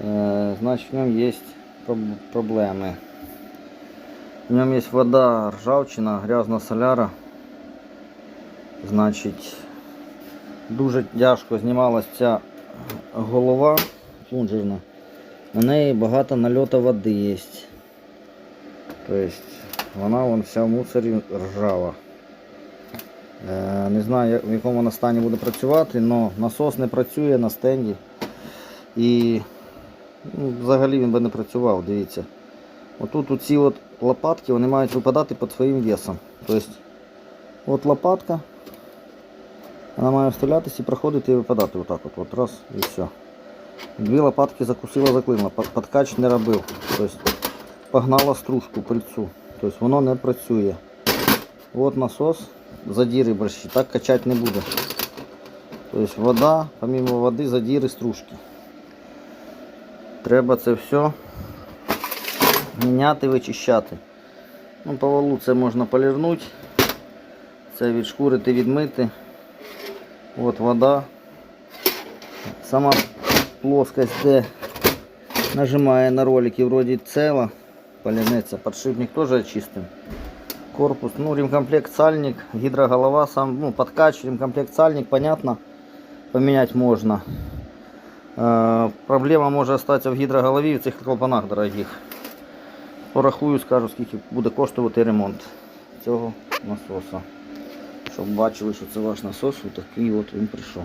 Э, Значит, в нем есть проб- проблемы. В нем есть вода, ржавчина, грязна соляра. Значить, дуже тяжко знімалась ця голова плунжерна. У неї багато нальоту води є. Тобто вона вон вся в мусорі ржава. Е, Не знаю, в якому вона стані буде працювати, але насос не працює на стенді. І взагалі він би не працював, дивіться. Отут оці от лопатки вони мають випадати під своїм весом. Тобто, от лопатка, вона має вставлятися і проходити і випадати отак от, от раз і все. Дві лопатки закусила, заклинила, подкач не робив. Тобто погнала стружку пильцу. Тобто воно не працює. От насос, задіри борщі, так качати не буде. Тобто вода, помимо води, задіри стружки. Треба це все міняти, вичищати. Ну, по валу це можна полірнути, це відшкурити, відмити. От вода. Сама плоскость, де нажимає на ролики, вроді ціла, полірнеться. Подшипник теж очистим. Корпус, ну, ремкомплект сальник, гидроголова, сам, ну, подкач, ремкомплект сальник, понятно, поменять можно. Е, проблема може остатися в гідроголові в цих клапанах дорогих. Порахую, скажу, скільки буде коштувати ремонт цього насоса. Щоб бачили, що це ваш насос, отакий от він прийшов.